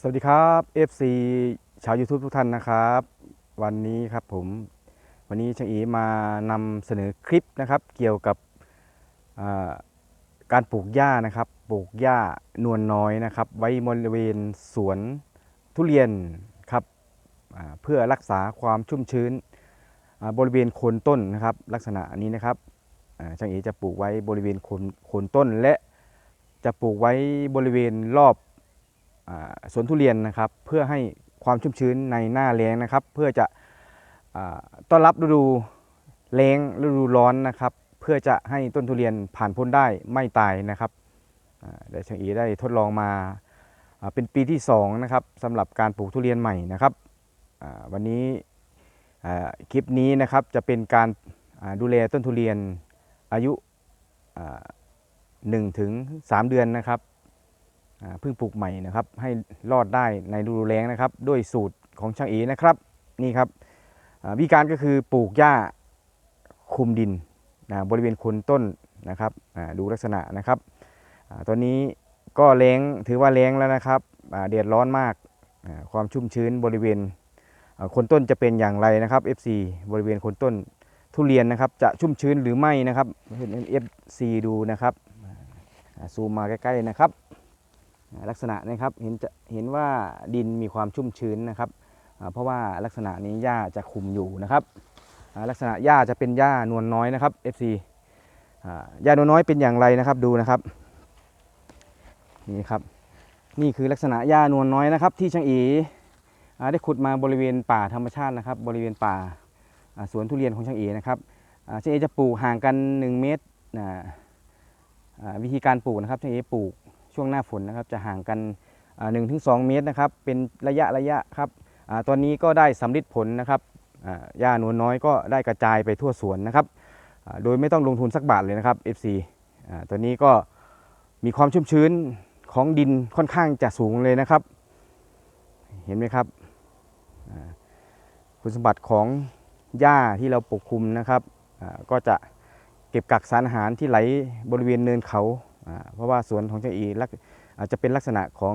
สวัสดีครับ FC ชาว YouTube ทุกท่านนะครับ วันนี้ครับผมวันนี้ช่างอีมานำเสนอคลิปนะครับ เกี่ยวกับการปลูกหญ้านะครับปลูกหญ้านวลน้อยนะครับ ไว้บริเวณสวนทุเรียนครับเพื่อรักษาความชุ่มชื้นบริเวณโคนต้นนะครับ ลักษณะนี้นะครับช่างอีจะปลูกไว้บริเวณโคนโคนต้นและจะปลูกไว้บริเวณรอบ สวนทุเรียนนะครับ เพื่อให้ความชุ่มชื้นในหน้าแล้งนะครับ เพื่อจะอต้อนรับฤดูแล้งฤดูร้อนนะครับ เพื่อจะให้ต้นทุเรียนผ่านพ้นได้ไม่ตายนะครับอ่เดี๋ยวช่างอีได้ทดลองมาเป็นปีที่2นะครับสำหรับการปลูกทุเรียนใหม่นะครับวันนี้คลิปนี้นะครับจะเป็นการดูแลต้นทุเรียนอายุหนึ่งถึงสามเดือนนะครับ เพิ่งปลูกใหม่นะครับ ให้รอดได้ในฤดูแล้งนะครับ ด้วยสูตรของช่างเอนะครับ นี่ครับวิธีการก็คือปลูกหญ้าคลุมดินนะบริเวณโคนต้นนะครับดูลักษณะนะครับอตอนนี้ก็แล้งถือว่าแล้งแล้วนะครับอ่าแดดร้อนมากความชุ่มชื้นบริเวณโคนต้นจะเป็นอย่างไรนะครับ FC บริเวณโคนต้นทุเรียนนะครับ จะชุ่มชื้นหรือไม่นะครับเห็น FC ดูนะครับซูมมาใกล้ๆนะครับ ลักษณะนะครับเห็นจะเห็นว่าดินมีความชุ่มชื้นนะครับ เพราะว่าลักษณะนี้หญ้าจะคุมอยู่นะครับ ลักษณะหญ้าจะเป็นหญ้านวลน้อยนะครับ FC หญ้านวลน้อยเป็นอย่างไรนะครับดูนะครับนี่ครับนี่คือลักษณะหญ้านวลน้อยนะครับ ที่ช่างอีอได้ขุดมาบริเวณป่าธรรมชาตินะครับ บริเวณป่าสวนทุเรียนของช่างอีนะครับช่างเอจะปลูกห่างกัน 1 เมตรวิธีการปลูกนะครับช่างเอปลูก ช่วงหน้าฝนนะครับจะห่างกันหนึ่งถึงสเมตรนะครับเป็นระยะระยะครับอตอนนี้ก็ได้สำลิดผลนะครับหญ้านวลน้อยก็ได้กระจายไปทั่วสวนนะครับโดยไม่ต้องลงทุนสักบาทเลยนะครับ FC อตัวนี้ก็มีความชุ่มชื้นของดินค่อนข้างจะสูงเลยนะครับ เห็นไหมครับคุณสมบัติของหญ้าที่เราปกคลุมนะครับก็จะเก็บกักสารอาหารที่ไหลบริเวณเนินเขา เพราะว่าสวนของเจ้าอีลักอาจจะเป็นลักษณะของ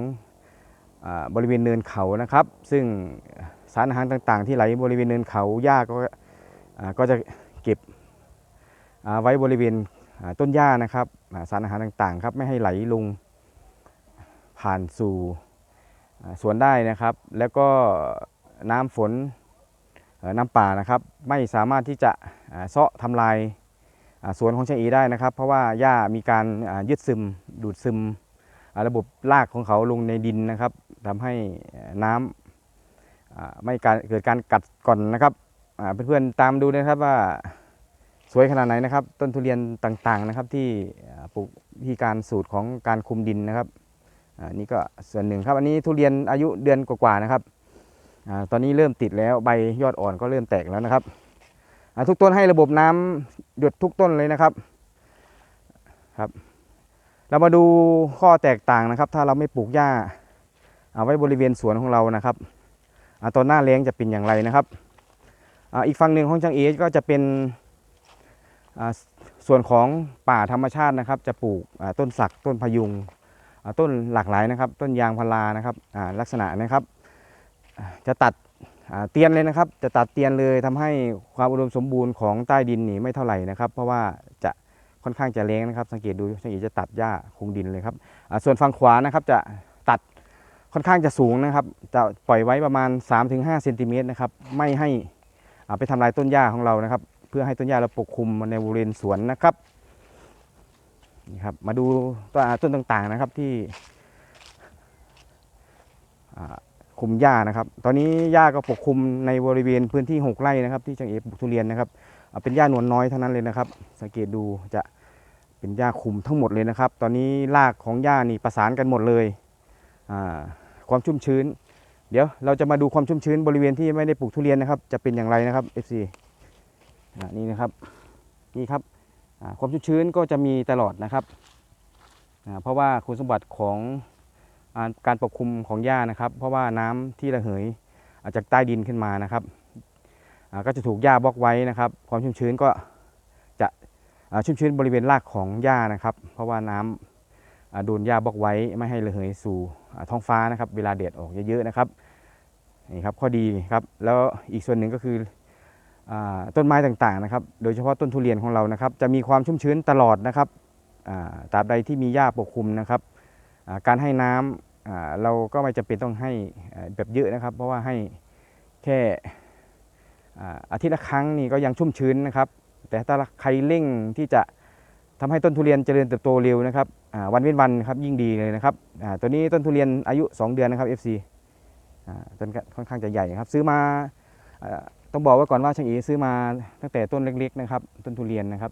อบริเวณเนินเขานะครับ ซึ่งสารอาหารต่างๆ ที่ไหลบริเวณเนินเขาหญ้าก็อ่าก็จะเก็บไว้บริเวณต้นหญ้านะครับสารอาหารต่างๆครับไม่ให้ไหลลงผ่านสู่สวนได้นะครับ แล้วก็น้ำฝนน้ำป่านะครับ ไม่สามารถที่จะอ่าเซาะทำลาย สวนของช่างอีได้นะครับ เพราะว่าหญ้ามีการยึดซึมดูดซึม ระบบรากของเขาลงในดินนะครับทำให้น้ำอ่าไม่การเกิดการกัดก่อนนะครับเพื่อนๆตามดูนะครับว่าสวยขนาดไหนนะครับ ต้นทุเรียนต่างๆนะครับที่ปลูกวิธีการสูตรของการคุมดินนะครับอ่านี่ก็ส่วนหนึ่งครับ อันนี้ทุเรียนอายุเดือนกว่าๆนะครับอตอนนี้เริ่มติดแล้วใบยอดอ่อนก็เริ่มแตกแล้วนะครับ ทุกต้นให้ระบบน้ำหยดทุกต้นเลยนะครับครับ เรามาดูข้อแตกต่างนะครับ ถ้าเราไม่ปลูกหญ้าเอาไว้บริเวณสวนของเรานะครับอตอนหน้าแล้งจะเป็นอย่างไรนะครับออีกฝั่งหนึ่งของช่างเอก็จะเป็นส่วนของป่าธรรมชาตินะครับ จะปลูกต้นสักต้นพยุงต้นหลากหลายนะครับ ต้นยางพารานะครับลักษณะนะครับ จะตัด เตียนเลยนะครับ จะตัดเตียนเลยทำให้ความอุดมสมบูรณ์ของใต้ดินนี่ไม่เท่าไหร่นะครับ เพราะว่าจะค่อนข้างจะแรงนะครับ สังเกตดูช่างเอกจะตัดหญ้าคงดินเลยครับส่วนฝั่งขวานะครับจะตัดค่อนข้างจะสูงนะครับ จะปล่อยไว้ประมาณ 3-5เซนติเมตรนะครับ ไม่ให้ไปทำลายต้นหญ้าของเรานะครับ เพื่อให้ต้นหญ้าเราปกคลุมในบริเวณสวนนะครับนี่ครับมาดูต้นต่างๆนะครับที่ อ่าคุมหญ้านะครับ ตอนนี้หญ้าก็ปกคลุมในบริเวณพื้นที่ 6ไร่นะครับ ที่จังเอปลูกทุเรียนนะครับเป็นหญ้านวลน้อยเท่านั้นเลยนะครับ สังเกตดูจะเป็นหญ้าคุมทั้งหมดเลยนะครับ ตอนนี้รากของหญ้านี่ประสานกันหมดเลยความชุ่มชื้น เดี๋ยวเราจะมาดูความชุ่มชื้นบริเวณที่ไม่ได้ปลูกทุเรียนนะครับ จะเป็นอย่างไรนะครับ FC นี่นะครับนี่ครับความชุ่มชื้นก็จะมีตลอดนะครับเพราะว่าคุณสมบัติของ การปกคลุมของหญ้านะครับ เพราะว่าน้ำที่ระเหยอาจากใต้ดินขึ้นมานะครับก็จะถูกหญ้าบล็อกไว้นะครับ ความชุ่มชื้นก็จะชุ่มชื้นบริเวณรากของหญ้านะครับ เพราะว่าน้ำอ่าโดนหญ้าบล็อกไว้ไม่ให้ระเหยสู่ท้องฟ้านะครับ เวลาแดดออกเยอะๆนะครับนี่ครับข้อดีครับแล้วอีกส่วนหนึ่งก็คืออต้นไม้ต่างๆนะครับ โดยเฉพาะต้นทุเรียนของเรานะครับ จะมีความชุ่มชื้นตลอดนะครับตราบใดที่มีหญ้าปกคลุมนะครับ การให้น้ำเราก็ไม่จำเป็นต้องให้แบบเยอะนะครับ เพราะว่าให้แค่อาทิตย์ละครั้งนี่ก็ยังชุ่มชื้นนะครับ แต่ถ้าใครเร่งที่จะทำให้ต้นทุเรียนเจริญเติบโตเร็วนะครับวันเว้นวันครับยิ่งดีเลยนะครับตัวนี้ต้นทุเรียนอายุ 2 เดือนนะครับ FC ต้นค่อนข้างจะใหญ่ครับ ซื้อมาต้องบอกไว้ก่อนว่าช่างอีซื้อมาตั้งแต่ต้นเล็กๆนะครับ ต้นทุเรียนนะครับ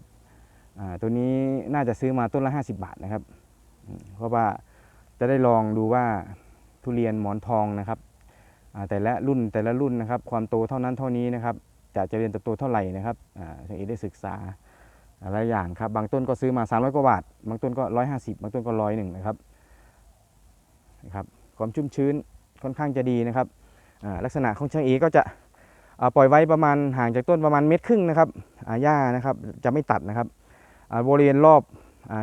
ตัวนี้น่าจะซื้อมาต้นละ 50 บาทนะครับ เพราะว่า จะได้ลองดูว่าทุเรียนหมอนทองนะครับแต่ละรุ่นแต่ละรุ่นนะครับ ความโตเท่านั้นเท่านี้นะครับ จะเจริญเติบโตเท่าไหร่นะครับอ่าช่างเอได้ศึกษาหลายอย่างครับ บางต้นก็ซื้อมา 300 กว่าบาท บางต้นก็ 150 บางต้นก็ร้อยหนึ่งนะครับนะครับ ความชุ่มชื้นค่อนข้างจะดีนะครับ ลักษณะของช่างเอก็จะปล่อยไว้ประมาณห่างจากต้นประมาณเมตรครึ่งนะครับอ่าหญ้านะครับจะไม่ตัดนะครับบริเวณรอบ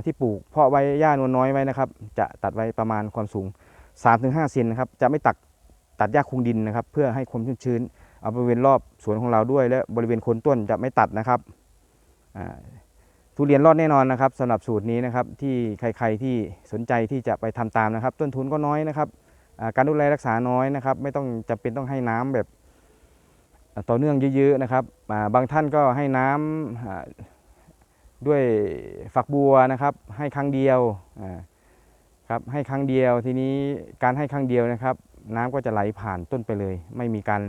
ที่ปลูกเพาะไว้หญ้านวลน้อยไว้นะครับ จะตัดไว้ประมาณความสูง 3-5เซนนะครับจะไม่ตัดตัดหญ้าคุงดินนะครับ เพื่อให้ความชุ่มชื้นเอาบริเวณรอบสวนของเราด้วย และบริเวณโคนต้นจะไม่ตัดนะครับทุเรียนรอดแน่นอนนะครับสำหรับสูตรนี้นะครับที่ใครๆที่สนใจที่จะไปทำตามนะครับ ต้นทุนก็น้อยนะครับการดูแลรักษาน้อยนะครับ ไม่ต้องจำเป็นต้องให้น้ำแบบต่อเนื่องเยอะๆนะครับบางท่านก็ให้น้ำอ่า ด้วยฝักบัวนะครับ ให้ครั้งเดียวครับให้ครั้งเดียวทีนี้การให้ครั้งเดียวนะครับ น้ำก็จะไหลผ่านต้นไปเลย ไม่มีการ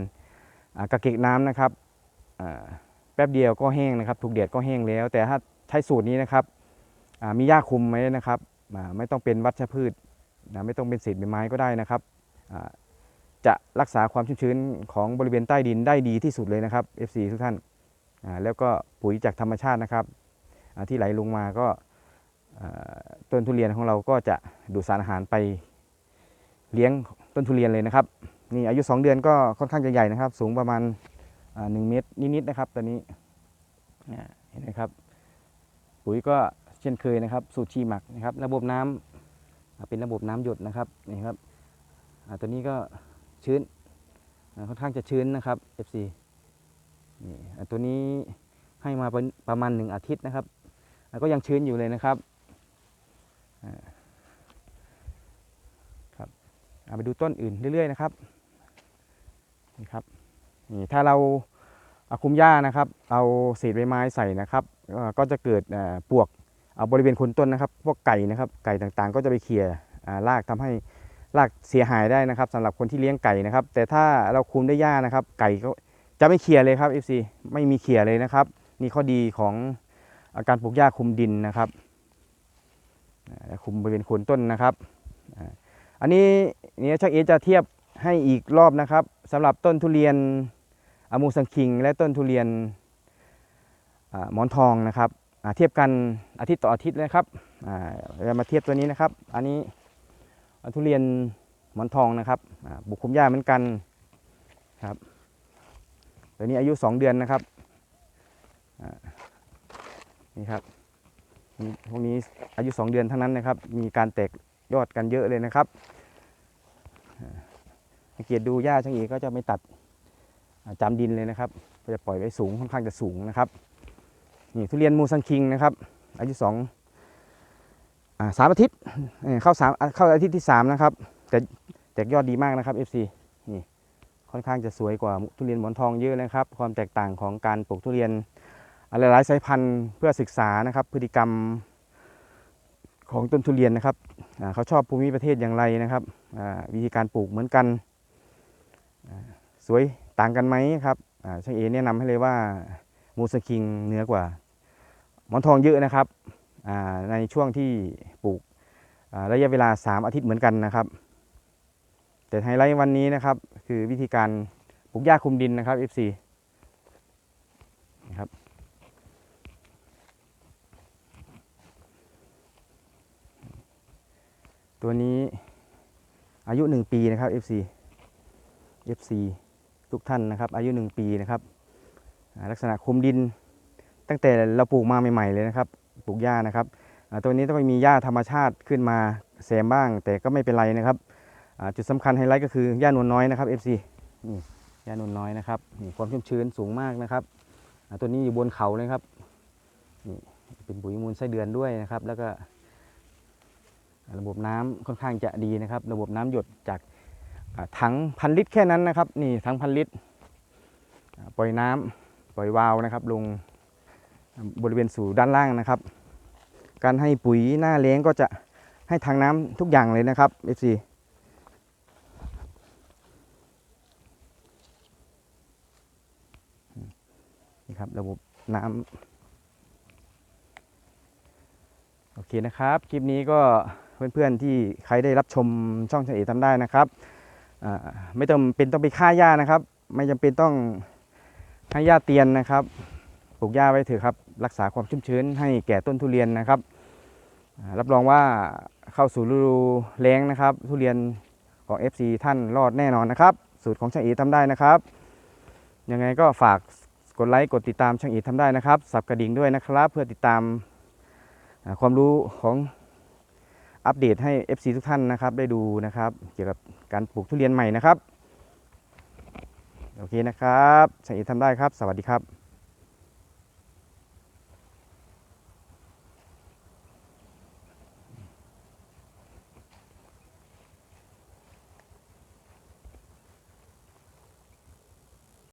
กระเก็กน้ำนะครับแป๊บเดียวก็แห้งนะครับ ถูกแดดก็แห้งแล้ว แต่ถ้าใช้สูตรนี้นะครับมีหญ้าคุมไหมนะครับไม่ต้องเป็นวัชพืชนะไม่ต้องเป็นเศษใบไม้ก็ได้นะครับ จะรักษาความชุ่มชื้นของบริเวณใต้ดินได้ดีที่สุดเลยนะครับ FC ทุกท่านแล้วก็ปุ๋ยจากธรรมชาตินะครับ ที่ไหลลงมาก็ต้นทุเรียนของเราก็จะดูดสารอาหารไปเลี้ยงต้นทุเรียนเลยนะครับนี่อายุ 2 เดือนก็ค่อนข้างจะใหญ่นะครับ สูงประมาณหนึ่งเมตรนิดๆนะครับตอนนี้เห็นไหมครับ ปุ๋ยก็เช่นเคยนะครับ สูตรชีหมักนะครับ ระบบน้ำอ่าเป็นระบบน้ำหยดนะครับนี่ครับตัวนี้ก็ชื้นค่อนข้างจะชื้นนะครับ FC นี่ตัวนี้ให้มาประมาณหนึ่งอาทิตย์นะครับ ก็ยังชื้นอยู่เลยนะครับครับอ่าไปดูต้นอื่นเรื่อยๆนะครับนี่ครับนี่ถ้าเราเอาคุมหญ้านะครับ เอาเศษใบไม้ใส่นะครับ ก็จะเกิดปวกเอาบริเวณคนต้นนะครับ พวกไก่นะครับไก่ต่างๆ ก็จะไปเขี่ยอ่ารากทำให้รากเสียหายได้นะครับสำหรับคนที่เลี้ยงไก่นะครับ แต่ถ้าเราคุมด้วยหญ้านะครับ ไก่ก็จะไม่เขี่ยเลยครับ FC ไม่มีเขี่ยเลยนะครับ นี่ข้อดีของ อาการปลูกหญ้าคุมดินนะครับคุมบริเวณโคนต้นนะครับ อันนี้เนี่ยช่างเอจะเทียบให้อีกรอบนะครับสำหรับต้นทุเรียนอมูสังคิง และต้นทุเรียนหมอนทองนะครับเทียบกันอาทิตย์ต่ออาทิตย์นะครับเรามาเทียบตัวนี้นะครับ อันนี้ทุเรียนหมอนทองนะครับบุกคุมหญ้าเหมือนกันครับตัวนี้อายุ 2 เดือนนะครับ นี่ครับพวกนี้อายุ 2 เดือนทั้งนั้นนะครับ มีการแตกยอดกันเยอะเลยนะครับสังเกตดูหญ้าช่างเอกก็จะไม่ตัดอ่าจำดินเลยนะครับก็จะปล่อยไว้สูงค่อนข้างจะสูงนะครับนี่ทุเรียนมูซังคิงนะครับ อายุสองสามอาทิตย์เข้าสามเข้าอาทิตย์ที่สามนะครับแต่แตกยอดดีมากนะครับ FC นี่ค่อนข้างจะสวยกว่าทุเรียนหมอนทองเยอะนะครับ ความแตกต่างของการปลูกทุเรียน หลายๆสายพันธุ์เพื่อศึกษานะครับ พฤติกรรมของต้นทุเรียนนะครับเขาชอบภูมิประเทศอย่างไรนะครับวิธีการปลูกเหมือนกัน สวยต่างกันไหมครับช่างเอแนะนำให้เลยว่ามูสคิงเหนือกว่าหมอนทองเยอะนะครับในช่วงที่ปลูกระยะเวลา 3 อาทิตย์เหมือนกันนะครับ แต่ไฮไลท์วันนี้นะครับคือวิธีการปลูกหญ้าคลุมดินนะครับ FC นะครับ ตัวนี้อายุ 1 ปีนะครับ FC FC ทุกท่านนะครับ อายุ 1 ปีนะครับลักษณะคลุมดิน ตั้งแต่เราปลูกมาใหม่ ๆ เลยนะครับ ปลูกหญ้านะครับตัวนี้ต้องมีหญ้าธรรมชาติขึ้นมาแซมบ้าง แต่ก็ไม่เป็นไรนะครับจุดสำคัญไฮไลท์ก็คือหญ้านวลน้อยนะครับ FC นี่หญ้านวลน้อยนะครับนี่ความชุ่มชื้นสูงมากนะครับตัวนี้อยู่บนเขาเลยครับนี่เป็นปุ๋ยมูลไส้เดือนด้วยนะครับ แล้วก็ ระบบน้ำค่อนข้างจะดีนะครับ ระบบน้ำหยดจากถังพันลิตรแค่นั้นนะครับ นี่ถังพันลิตร ปล่อยน้ำปล่อยวาล์วนะครับ ลงบริเวณสู่ด้านล่างนะครับ การให้ปุ๋ยหน้าเลี้ยงก็จะให้ทางน้ำทุกอย่างเลยนะครับ FC นี่ครับระบบน้ำโอเคนะครับ คลิปนี้ก็ เพื่อนๆที่ใครได้รับชมช่องเฉเอทำได้นะครับไม่ต้องเป็นต้องไปฆ่าหญ้านะครับ ไม่จำเป็นต้องให้หญ้าเตียนนะครับ ปลูกหญ้าไว้เถอะครับ รักษาความชุ่มชื้นให้แก่ต้นทุเรียนนะครับ รับรองว่าเข้าสู่ฤดูแล้งนะครับ ทุเรียนของ FC ท่านรอดแน่นอนนะครับ สูตรของช่างเอทำได้นะครับ ยังไงก็ฝากกดไลค์กดติดตามช่างเอทำได้นะครับ สับกระดิ่งด้วยนะครับ เพื่อติดตามความรู้ของ อัปเดตให้ FC ทุกท่านนะครับ ได้ดูนะครับ เกี่ยวกับการปลูกทุเรียนใหม่นะครับ โอเคนะครับชัยเอทำได้ครับ สวัสดีครับ